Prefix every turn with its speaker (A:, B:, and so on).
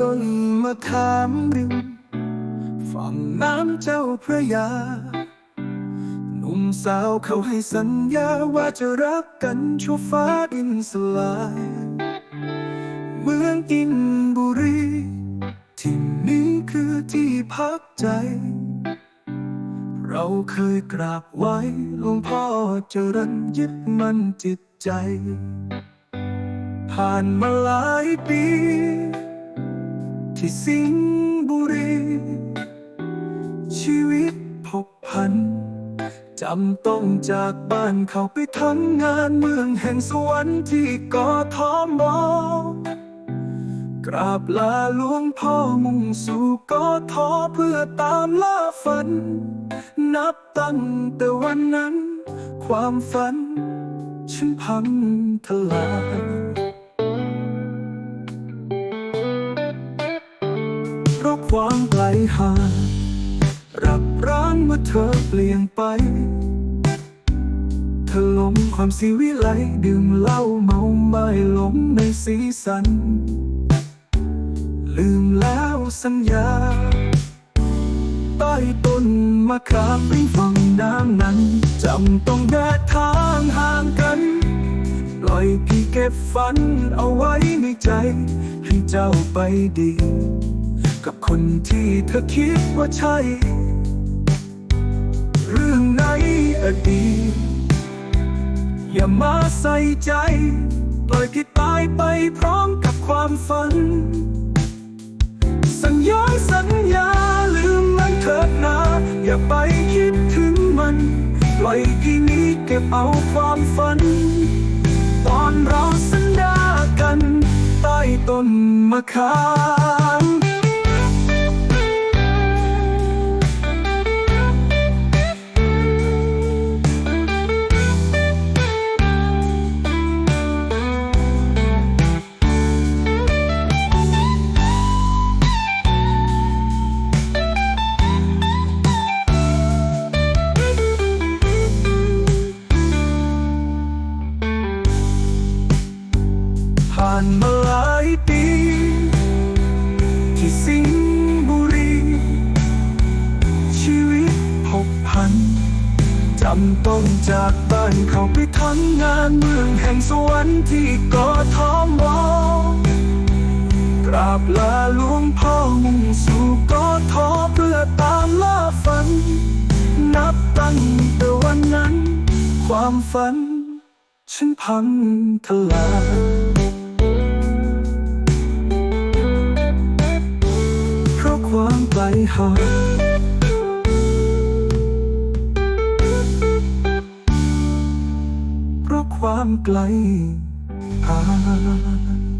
A: ต้นมะขามริมฝั่งน้ำเจ้าพระยา หนุ่มสาวเขาให้สัญญาว่าจะรักกันชั่วฟ้าดินสลาย เมืองอินบุรีที่นี้คือที่พักใจ เราเคยกราบไหว้หลวงพ่อเจริญยึดมั่นจิตใจ ผ่านมาหลายปี ที่สิงห์บุรี ชีวิตพบพันจำต้องจากบ้านเขาไปทำงานเมืองแห่งสวรรค์ที่กอทอมกราบลาหลวงพ่อมุ่งสู่กอทอเพื่อตามล่าฝัน นับตั้งแต่วันนั้น ความฝัน ฉันพังทลาย ราะความไกลห่างรับร้างเมื่อเธอเปลี่ยนไป เธอหลงความสีวิไลดื่มเหล้าเมาไม่หลงในสีสัน ลืมแล้วสัญญา ใต้ต้นมะขามริมฝั่งน้ำนั้นจำต้องแยกทางห่างกันปล่อยพี่เก็บฝันเอาไว้ในใจ ให้เจ้าไปดี กับคนที่เธอคิดว่าใช่ เรื่องในอดีตอย่ามาใส่ใจ ปล่อยพี่ตายไปพร้อมกับความฝัน สัญญาสัญญาลืมมันเถิดนะอย่าไปคิดถึงมัน ปล่อยพี่นี้เก็บเอาความฝัน ตอนเราสัญญากัน ใต้ต้นมะขามานมาหลายปี ที่สิงห์บุรี ชีวิตพบพันจำต้องจากบ้านเขาไปทำงานเมืองแห่งสวรรค์ที่กอทมกราบลาหลวงพ่อมุ่งสู่กอทอเพื่อตามล่าฝัน นับตั้งแต่วันนั้น ความฝันฉันพังทลาย ความไกลห่างเพราะความไกลห่าง